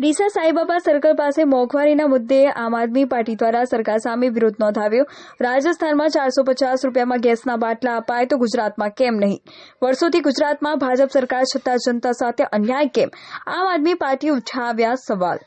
Deesa Saibaba circle પાસે મોંઘવારીના મુદ્દે આમ આદમી પાર્ટી દ્વારા સરકાર સામે વિરોધ નોંધાવ્યો. રાજસ્થાનમાં ચારસો પચાસ રૂપિયામાં ગેસના બાટલા અપાય તો ગુજરાતમાં કેમ નહીં? વર્ષોથી ગુજરાતમાં ભાજપ સરકાર છતાં જનતા સાથે અન્યાય કેમ? આમ આદમી પાર્ટી ઉઠાવ્યા સવાલ.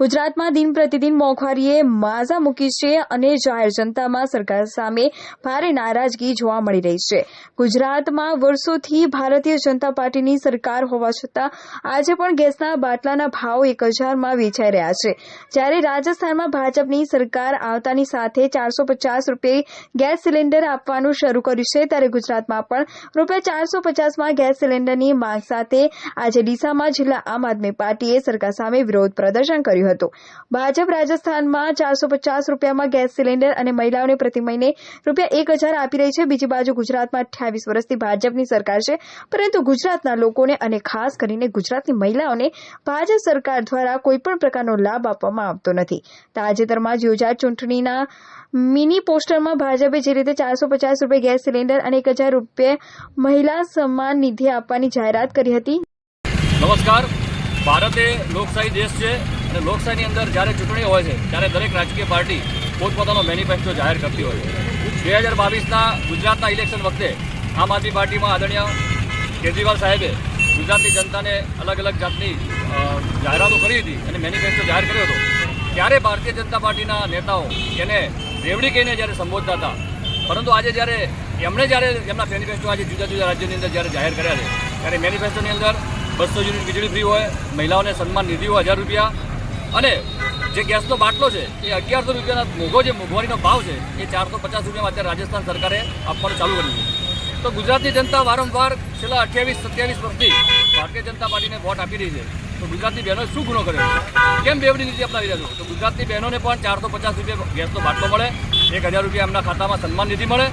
ગુજરાતમાં દિન પ્રતિદિન મોંઘવારીએ માઝા મૂકી છે અને જાહેર જનતામાં સરકાર સામે ભારે નારાજગી જોવા મળી રહી છે. ગુજરાતમાં વર્ષોથી ભારતીય જનતા પાર્ટીની સરકાર હોવા છતાં આજે પણ ગેસના બાટલાના ભાવ એક હજારમાં વેચાઈ રહ્યા છે. જ્યારે રાજસ્થાનમાં ભાજપની સરકાર આવતાની સાથે ચારસો પચાસ રૂપિયે ગેસ સિલિન્ડર આપવાનું શરૂ કર્યું છે, ત્યારે ગુજરાતમાં પણ રૂપિયા ચારસો પચાસમાં ગેસ સિલિન્ડરની માંગ સાથે આજે ડીસામાં જિલ્લા આમ આદમી પાર્ટીએ સરકાર સામે વિરોધ પ્રદર્શન કર્યું હતું. ભાજપ રાજસ્થાનમાં ચારસો પચાસ રૂપિયામાં ગેસ સિલિન્ડર અને મહિલાઓને પ્રતિ મહિને રૂપિયા એક હજાર આપી રહી છે. બીજી બાજુ ગુજરાતમાં અઠ્યાવીસ વર્ષથી ભાજપની સરકાર છે. પરંતુ ગુજરાતના લોકોને અને ખાસ કરીને ગુજરાતની મહિલાઓને ભાજપ સરકાર દ્વારા કોઈપણ પ્રકારનો લાભ આપવામાં આવતો નથી. તાજેતરમાં જ યોજાયેલ ચૂંટણીના મિની પોસ્ટરમાં ભાજપે જે રીતે ચારસો પચાસ રૂપિયા ગેસ સિલિન્ડર અને એક હજાર રૂપિયા મહિલા સન્માન નિધિ આપવાની જાહેરાત કરી હતી. નમસ્કાર. ભારત એ લોકશાહી દેશ છે. અને લોકશાહીની અંદર જ્યારે ચૂંટણી હોય છે, ત્યારે દરેક રાજકીય પાર્ટી પોતપોતાનો મેનિફેસ્ટો જાહેર કરતી હોય છે. બે હજાર બાવીસના ગુજરાતના ઇલેક્શન વખતે આમ આદમી પાર્ટીમાં આદરણીય કેજરીવાલ સાહેબે ગુજરાતની જનતાને અલગ અલગ જાતની જાહેરાતો કરી હતી અને મેનિફેસ્ટો જાહેર કર્યો હતો. ત્યારે ભારતીય જનતા પાર્ટીના નેતાઓ એને રેવડી કહીને જ્યારે સંબોધતા હતા. પરંતુ આજે જ્યારે એમણે જ્યારે એમના મેનિફેસ્ટો આજે જુદા જુદા રાજ્યોની અંદર જ્યારે જાહેર કર્યા છે, ત્યારે મેનિફેસ્ટોની અંદર બસો યુનિટ વીજળી ફ્રી હોય, મહિલાઓને સન્માન નિધિ હોય હજાર રૂપિયા અને જે ગેસનો બાટલો છે, એ અગિયારસો રૂપિયાના મોઘો જે મોંઘવારીનો ભાવ છે, એ ચારસો પચાસ રૂપિયામાં અત્યારે રાજસ્થાન સરકારે આપવાનું ચાલુ કર્યું છે. તો ગુજરાતની જનતા વારંવાર છેલ્લા અઠ્યાવીસ, સત્યાવીસ વર્ષથી ભારતીય જનતા પાર્ટીને વોટ આપી રહી છે. તો ગુજરાતની બહેનોએ શું ગુનો કર્યો કેમ બેવડી નીતિ અપનાવી રહ્યા તો ગુજરાતની બહેનોને પણ ચારસો પચાસ રૂપિયા ગેસનો બાટલો મળે, એક હજાર રૂપિયા એમના ખાતામાં સન્માન નિધિ મળે,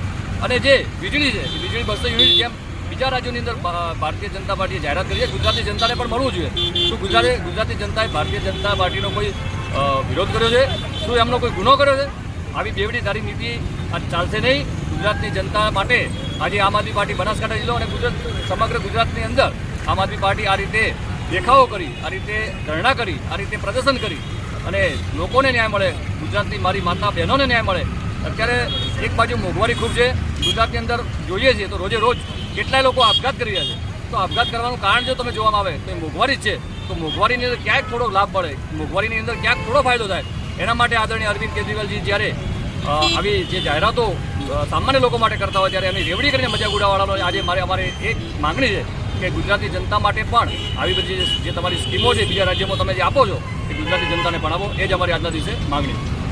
અને જે વીજળી છે, વીજળી બસો યુનિટ જેમ બીજા રાજ્યોની અંદર ભારતીય જનતા પાર્ટીએ જાહેરાત કરી છે. ગુજરાતની જનતાને પણ મળવું જોઈએ. શું ગુજરાતે ગુજરાતની જનતાએ ભારતીય જનતા પાર્ટીનો કોઈ વિરોધ કર્યો છે? શું એમનો કોઈ ગુનો કર્યો છે? આવી બેવડી તારી નીતિ આ ચાલશે નહીં. ગુજરાતની જનતા માટે આજે આમ આદમી પાર્ટી બનાસકાંઠા જિલ્લો અને ગુજરાત સમગ્ર ગુજરાતની અંદર આમ આદમી પાર્ટી આ રીતે દેખાવો કરી, આ રીતે ધરણા કરી, આ રીતે પ્રદર્શન કરી અને લોકોને ન્યાય મળે, ગુજરાતની મારી માતા બહેનોને ન્યાય મળે. અત્યારે એક બાજુ મોંઘવારી ખૂબ છે. ગુજરાતની અંદર જોઈએ છીએ તો રોજે રોજ કેટલાય લોકો આપઘાત કરી રહ્યા છે. તો આપઘાત કરવાનું કારણ જો તમે જોવામાં આવે તો એ મોંઘવારી જ છે. તો મોંઘવારીની અંદર ક્યાંક થોડો લાભ મળે. મોંઘવારીની અંદર ક્યાંક થોડો ફાયદો થાય. એના માટે આદરણીય અરવિંદ કેજરીવાલજી જ્યારે આવી જે જાહેરાતો સામાન્ય લોકો માટે કરતા હોય ત્યારે એની રેવડી કરીને મજાક ઉડાવવાનો આજે મારે, અમારે એક માંગણી છે કે ગુજરાતની જનતા માટે પણ આવી બધી જે તમારી સ્કીમો છે, બીજા રાજ્યોમાં તમે જે આપો છો, એ ગુજરાતી જનતાને પણ આપો એ જ અમારી આજના દિવસે માગણી છે.